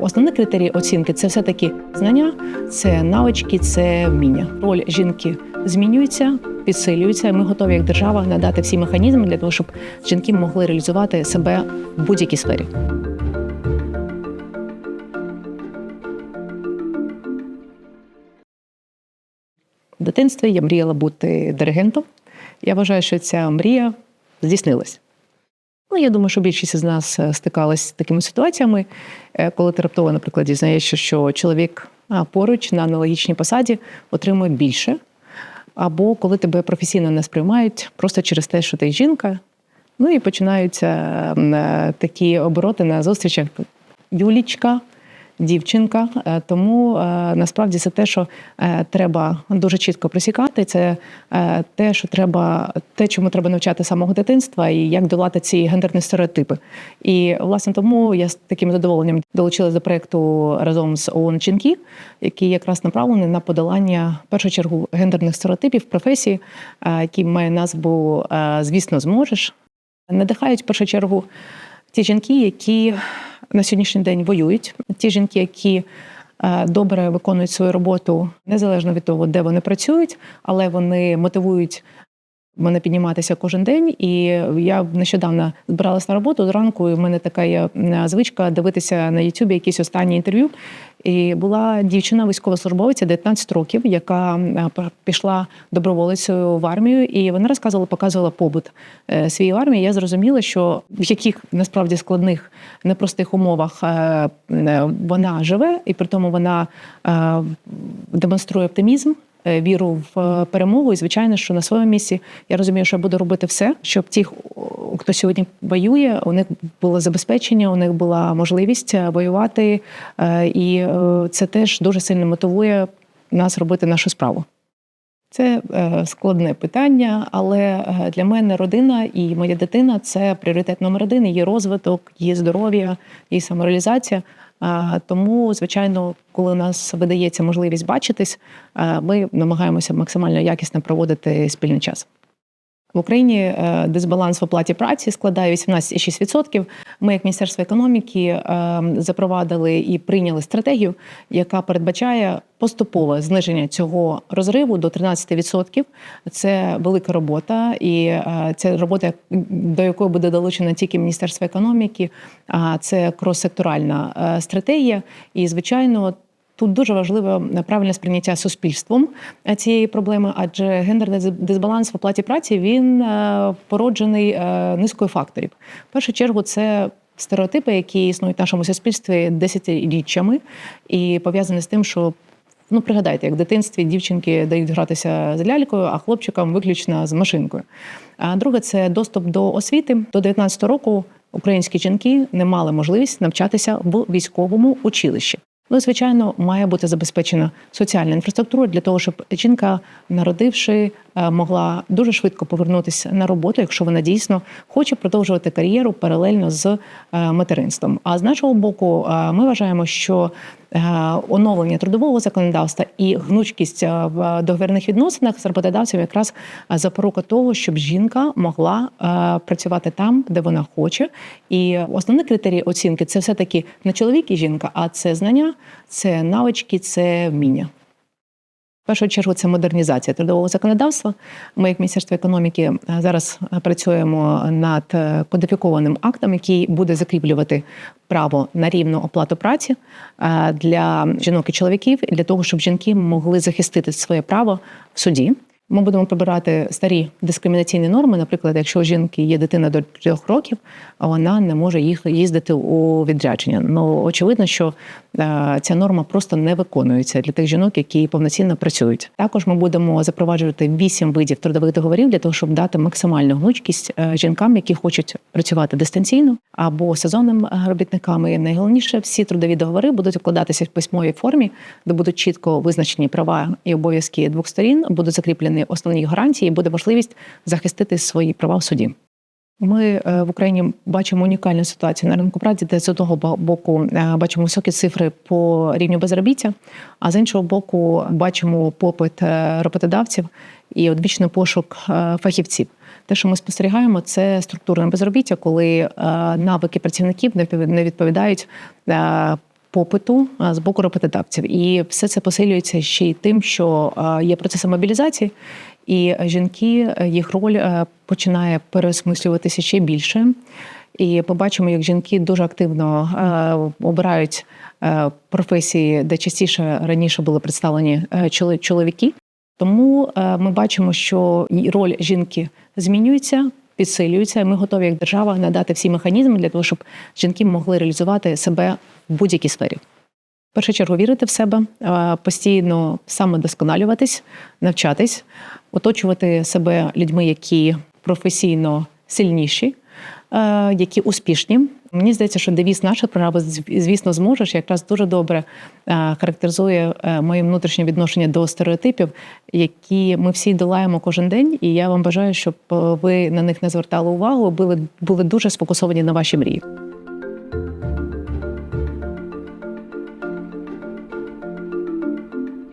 Основні критерії оцінки це все-таки знання, це навички, це вміння. Роль жінки змінюється, підсилюється. Ми готові як держава надати всі механізми для того, щоб жінки могли реалізувати себе в будь-якій сфері. В дитинстві я мріяла бути диригентом. Я вважаю, що ця мрія здійснилась. Ну, я думаю, що більшість з нас е, стикалась з такими ситуаціями, е, коли ти раптово, наприклад, дізнаєшся, що чоловік поруч на аналогічній посаді отримує більше, або коли тебе професійно не сприймають просто через те, що ти жінка. Ну і починаються е, такі обороти на зустрічах. Юлічка, дівчинка. Е, Тому е, насправді це те, що е, треба дуже чітко просікати. Це те, що треба, те, чому треба навчати самого дитинства, і як долати ці гендерні стереотипи. І власне тому я з таким задоволенням долучилася до проекту разом з ООН «Жінки», який якраз направлений на подолання в першу чергу гендерних стереотипів професії, який має назву Звісно, зможеш. Надихають в першу чергу ті жінки, які на сьогоднішній день воюють, ті жінки, які е, добре виконують свою роботу незалежно від того, де вони працюють, але вони мотивують мене підніматися кожен день. І я нещодавно збиралася на роботу зранку, і в мене така є звичка дивитися на Ютубі якісь останні інтерв'ю. І була дівчина військовослужбовиця 19 років, яка пішла доброволицею в армію, і вона розказувала, показувала побут е, своєї армії. Я зрозуміла, що в яких насправді складних непростих умовах е, вона живе, і при тому вона е, демонструє оптимізм. Е, Віру в е, перемогу, і звичайно, що на своєму місці я розумію, що я буду робити все, щоб ті, хто сьогодні воює, у них було забезпечення, у них була можливість е, воювати, і це теж дуже сильно мотивує нас робити нашу справу. Це складне питання, але для мене родина і моя дитина це пріоритет номер один. Її розвиток, її здоров'я, її самореалізація. Тому, звичайно, коли у нас видається можливість бачитись, ми намагаємося максимально якісно проводити спільний час. В Україні е, дисбаланс в оплаті праці складає 18,6%. Ми, як Міністерство економіки, е, запровадили і прийняли стратегію, яка передбачає поступове зниження цього розриву до 13%. Це велика робота, і е, це робота, до якої буде долучено тільки Міністерство економіки, а це крос-секторальна стратегія. І, звичайно, Тут дуже важливе правильне сприйняття суспільством е, цієї проблеми, адже гендерний дисбаланс в оплаті праці він е, породжений е, низкою факторів. В першу чергу це стереотипи, які існують в нашому суспільстві десятиріччями, і пов'язані з тим, що ну пригадайте, як в дитинстві дівчинки дають гратися з лялькою, а хлопчикам виключно з машинкою. А друге це доступ до освіти. До 19 року українські жінки не мали можливість навчатися в військовому училищі. Ну, звичайно, має бути забезпечена соціальна інфраструктура для того, щоб жінка, народивши, могла дуже швидко повернутися на роботу, якщо вона дійсно хоче продовжувати кар'єру паралельно з е, материнством. А з нашого боку, е, ми вважаємо, що е, оновлення трудового законодавства і гнучкість е, в договірних відносинах з роботодавцем якраз е, запорука того, щоб жінка могла е, працювати там, де вона хоче. І основні критерії оцінки це все таки не чоловік і жінка, а це знання, це навички, це вміння. Першу чергу це модернізація трудового законодавства. Ми, як Міністерство економіки, е, зараз е, працюємо над е, кодифікованим актом, який буде закріплювати право на рівну оплату праці для жінок і чоловіків, для того, щоб жінки могли захистити своє право в суді. Ми будемо прибирати старі дискримінаційні норми. Наприклад, якщо у жінки є дитина до трьох років, вона не може їх їздити у відрядження. Ну очевидно, що е, ця норма просто не виконується для тих жінок, які повноцінно працюють. Також ми будемо запроваджувати вісім видів трудових договорів для того, щоб дати максимальну гнучкість е, жінкам, які хочуть працювати дистанційно або сезонним е, робітникам. І найголовніше, всі трудові договори будуть укладатися в письмовій формі, де будуть чітко визначені права і обов'язки двох сторін, будуть закріплені основні гарантії, буде можливість захистити свої права в суді. Ми е, в Україні бачимо унікальну ситуацію на ринку праці, де з одного боку е, бачимо високі цифри по рівню безробіття, а з іншого боку, бачимо попит е, роботодавців і одвічний пошук фахівців. Те, що ми спостерігаємо, це структурне безробіття, коли навики працівників не відповідають попиту з боку роботодавців. І все це посилюється ще й тим, що є процеси мобілізації, і жінки е, їх роль е, починає переосмислюватися ще більше. І побачимо, як жінки дуже активно е, обирають професії, де частіше раніше були представлені чоловіки. Тому ми бачимо, що роль жінки змінюється, підсилюється. і Ми готові як держава надати всі механізми для того, щоб жінки могли реалізувати себе в будь-якій сфері. Першу чергу вірити в себе, постійно самодосконалюватись, навчатись, оточувати себе людьми, які професійно сильніші, які успішні. Мені здається, що девіз нашої програми звісно зможеш якраз дуже добре е, характеризує е, моє внутрішнє відношення до стереотипів, які ми всі долаємо кожен день. І я вам бажаю, щоб е, ви на них не звертали увагу, були, були дуже сфокусовані на ваші мрії.